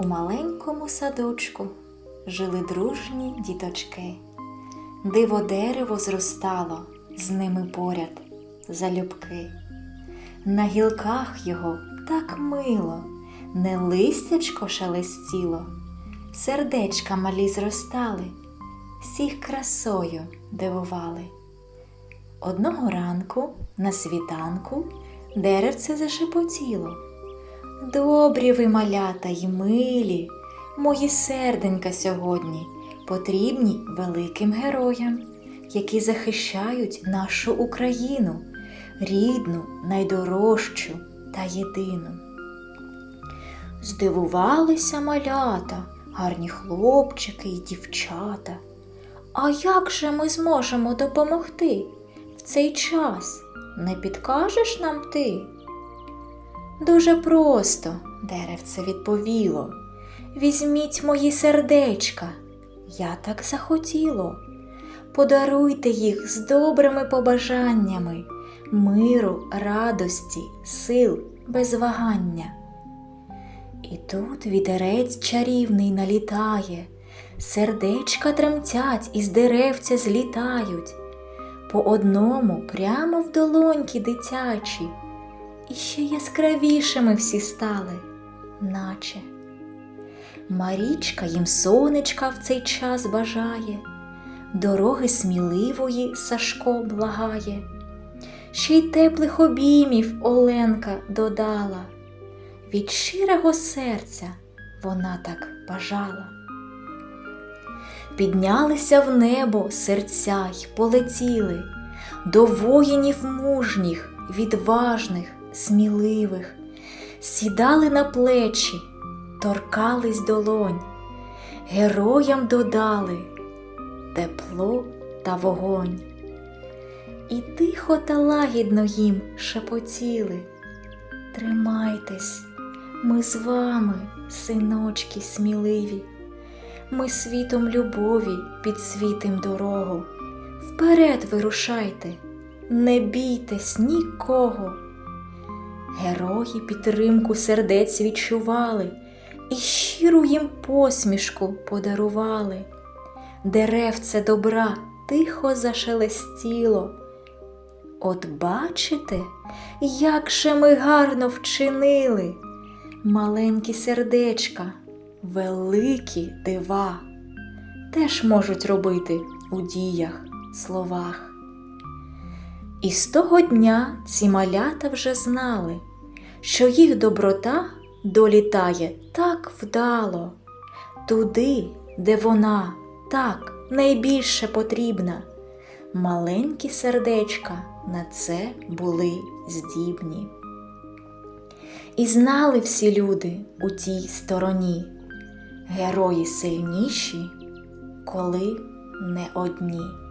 У маленькому садочку жили дружні діточки. Диво дерево зростало з ними поряд залюбки. На гілках його так мило, не листячко шелестіло, сердечка малі зростали, всіх красою дивували. Одного ранку на світанку деревце зашепотіло. Добрі ви малята й милі, мої серденька сьогодні потрібні великим героям, які захищають нашу Україну, рідну, найдорожчу та єдину. Здивувалися малята, гарні хлопчики й дівчата. А як же ми зможемо допомогти в цей час? Не підкажеш нам ти? Дуже просто, деревце відповіло. Візьміть мої сердечка, я так захотіло. Подаруйте їх з добрими побажаннями, миру, радості, сил, без вагання. І тут вітерець чарівний налітає, сердечка тремтять і з деревця злітають, по одному прямо в долоньки дитячі, і ще яскравішими всі стали, наче. Марічка їм сонечка в цей час бажає, дороги сміливої Сашко благає, ще й теплих обіймів Оленка додала. Від щирого серця вона так бажала. Піднялися в небо серця й полетіли до воїнів мужніх, відважних, сміливих, сідали на плечі, торкались долонь, героям додали тепло та вогонь. І тихо та лагідно їм шепотіли. Тримайтесь, ми з вами, синочки сміливі, ми світом любові підсвітим дорогу. Вперед вирушайте, не бійтесь нікого. Герої підтримку сердець відчували і щиру їм посмішку подарували. Деревце добра тихо зашелестіло. От бачите, як же ми гарно вчинили, маленькі сердечка, великі дива, теж можуть робити у діях, словах. І з того дня ці малята вже знали, що їх доброта долітає так вдало, туди, де вона так найбільше потрібна. Маленькі сердечка на це були здібні. І знали всі люди у тій стороні, герої сильніші, коли не одні.